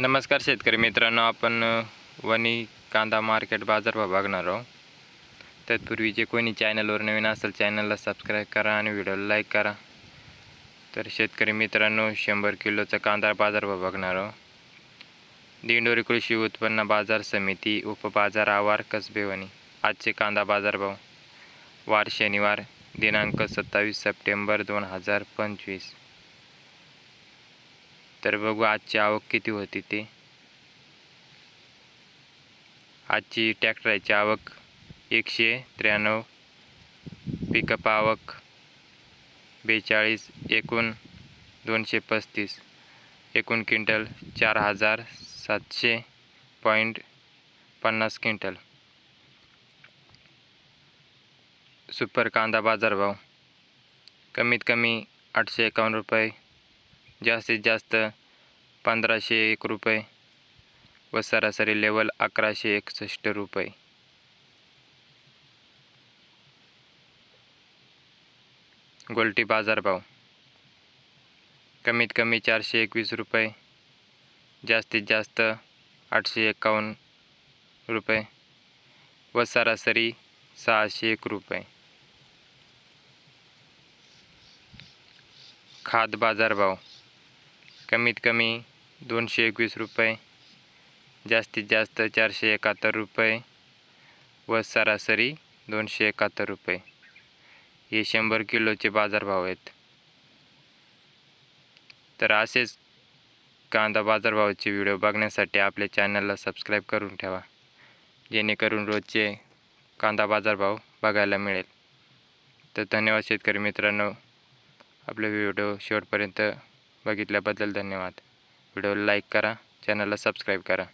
नमस्कार शेतकरी मित्रांनो आपण वणी कांदा मार्केट बाजारभाव बघणार आहोत. तत्पूर्वी जे कोणी चॅनलवर नवीन असेल चॅनलला सबस्क्राईब करा आणि व्हिडिओला लाईक करा. तर शेतकरी मित्रांनो शंभर किलोचा कांदा बाजारभाव बघणार आहोत. दिंडोरी कृषी उत्पन्न बाजार समिती उपबाजार आवार कसबेवणी आजचे कांदा बाजारभाव वार शनिवार दिनांक सत्तावीस सप्टेंबर दोन हजार पंचवीस. तर बघू आजची आवक किती होती ते. आजची ट्रॅक्टरची आवक एकशे त्र्याण्णव. पिकअप आवक बेचाळीस एकूण दोनशे पस्तीस. एकूण क्विंटल चार हजार सातशे पॉईंट पन्नास क्विंटल. सुपर कांदा बाजारभाव कमीत कमी आठशे एकावन्न रुपये. जास्तीत जास्त पंधराशे एक रुपये व सरासरी लेवल अकराशे एकसष्ट रुपये. गोल्टी बाजारभाव कमीत कमी चारशे एकवीस रुपये जास्तीत जास्त आठशे एकावन्न रुपये व सरासरी सहाशे एक रुपये. खाद बाजारभाव कमीत कमी दोनशे एकवीस रुपये जास्तीत जास्त चारशे एकाहत्तर रुपये व सरासरी दोनशे एकाहत्तर रुपये. हे शंभर किलोचे बाजारभाव आहेत. तर असेच कांदा बाजारभावाचे व्हिडिओ बघण्यासाठी आपल्या चॅनलला सबस्क्राईब करून ठेवा जेणेकरून रोजचे कांदा बाजारभाव बघायला मिळेल. तर धन्यवाद शेतकरी मित्रांनो. आपले व्हिडिओ शेवटपर्यंत बघितल्याबद्दल धन्यवाद. व्हिडिओला लाईक करा चॅनलला सबस्क्राईब करा.